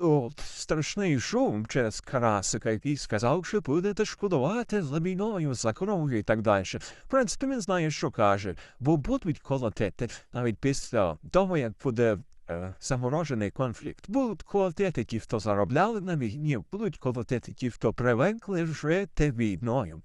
от, страшний шум через Карасика, який сказав, що будете шкодувати за війною, за кров'ю і так далі. В принципі, він знає, що каже, бо будуть колотити навіть після того, як буде е, заморожений конфлікт. Будуть колотити ті, хто заробляли на війні, будуть колотити ті, хто привикли жити війною.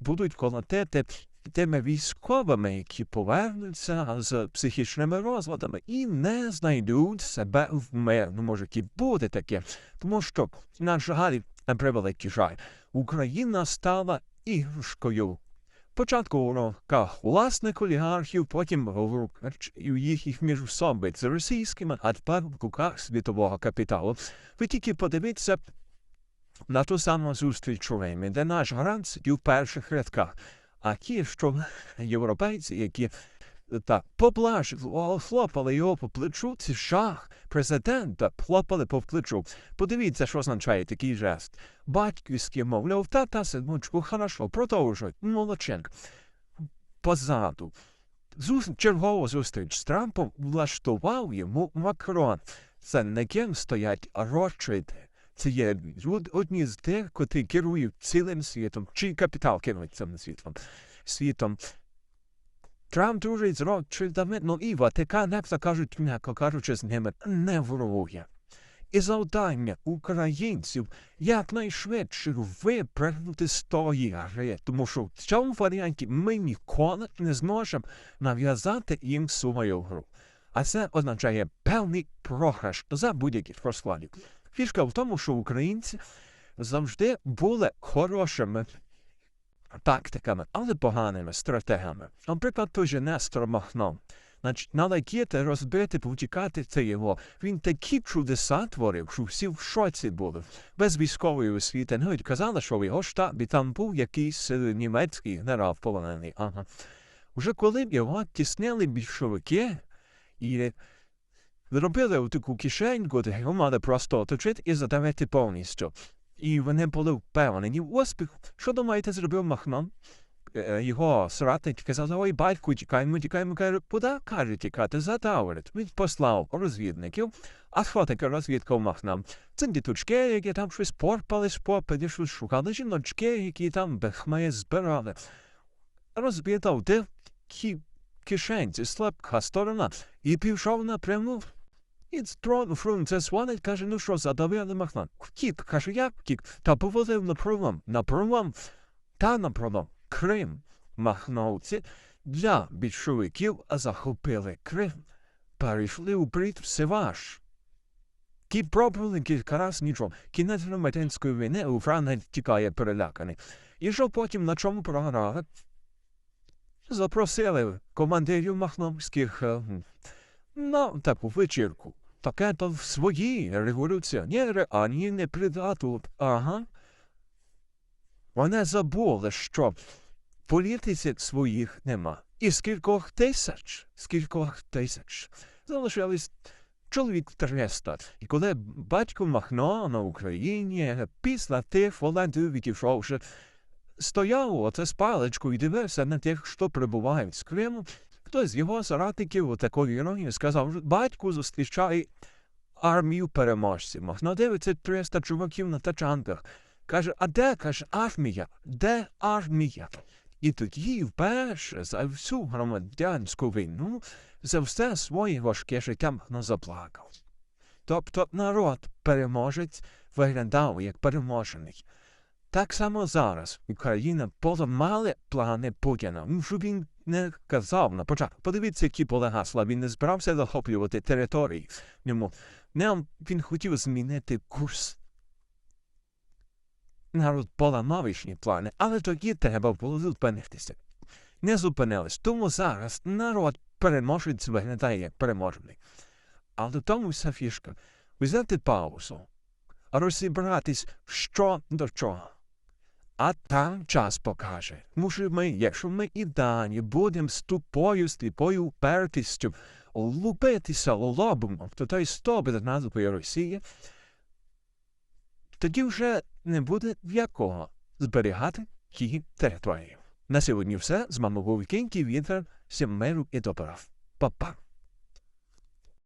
Будуть колотити тими військовими, які повернуться з психічними розладами і не знайдуть себе в мирному житті. Буде таке, тому що, на жаль, на превеликий жаль, Україна стала іграшкою. Спочатку у руках власних олігархів, потім в руках їх між собою з російськими, а тепер в руках світового капіталу. Ви тільки подивіться на ту саму зустріч у Римі, де наш гарант сидів в перших рядках. А ті, що європейці, які так поплажили, хлопали його по плечу, це жах президента, хлопали по плечу. Подивіться, що означає такий жест. Батьківський, мовляв, та та синочку, хорошо, продовжуй, молодчинка. Позаду. Зус... Чергову зустріч з Трампом влаштував йому Макрон. Це не ким стоять Ротшильди. Це є одні з тих, котрі керують цілим світом, чи капітал керують цим світом. світом. Трамп дружить з Ротшильдами, ну і Ватикан, як то кажуть, м'яко кажучи, з ними не ворує. І завдання українців якнайшвидше випрыгнути з тої гри, тому що в цьому варіанті ми ніколи не зможемо нав'язати їм свою гру. А це означає певний програш за будь-яких розкладів. Фішка в тому, що українці завжди були хорошими тактиками, але поганими стратегами. Наприклад, той же Нестор Махно. Значить, налетіти, розбити, повтікати це його. Він такі чудеса творив, що всі в шоці були. Без військової освіти. Навіть казали, що в його штабі там був якийсь німецький генерал полонений. Ага. Уже коли його тіснили більшовики і зробили таку кишеньку, де мали просто оточити і задавити повністю. І вони були впевнені в успіху. Що думаєте, зробив Махнон? Його соратник казав, ой, батьку, тікаємо, тікаємо, каже, куди каже тікати, задаврить. Він послав розвідників, а хто таке розвідка Махнам? Це діточки, які там щось порпали, шпопили, щось шукали, жіночки, які там бехмеї збирали. Розвідав, де кі кишенці, слабка сторона, і пішов напряму і строн фрунце свалить, каже, ну що, задавили Махнан. Втік, каже, як втік? Та повозив на пролом. На пролом, та на пролом. Крим. Махновці для більшовиків захопили Крим. Перейшли у брід Севаш. Ті пробували кілька раз нічого. Кінець громадянської війни у Франк тікає переляканий. І що потім на чому програли? Запросили командирів махновських на таку вечірку. Таке то свої революціонери, ані не придатуть. Ага. Вони забули, що в політиці своїх нема. І з кількох тисяч, з кількох тисяч залишились чоловік 300. І коли батько Махно на Україні після тих волонтерів відійшовши, стояв оце з паличкою і дивився на тих, що прибувають з Криму, Хтось з його соратників такою іронією сказав, батько зустрічає армію переможців. Махно дивиться 300 чуваків на тачанках. Каже, а де каже, армія? Де армія? І тоді вперше за всю громадянську війну за все своє важке життя Махно заплакав. Тобто народ переможець виглядав як переможений. Так само зараз Україна поламали плани Путіна. Що він не казав на початку. Подивіться, які були гасла. Він не збирався захоплювати території. Йому не він хотів змінити курс. Народ поламав плани, але тоді треба було зупинитися. Не зупинились. Тому зараз народ переможець виглядає як переможений. Але тому вся фішка взяти паузу, розібратись, що до чого. А там час покаже. Може ми, якщо ми і дані будемо з тупою сліпою упертістю лупитися лобом, то той стобі назвою Росії, тоді вже не буде в якого зберігати її територію. На сьогодні все. З вами був Кінький Вітер. Всім миру і добра. Па-па.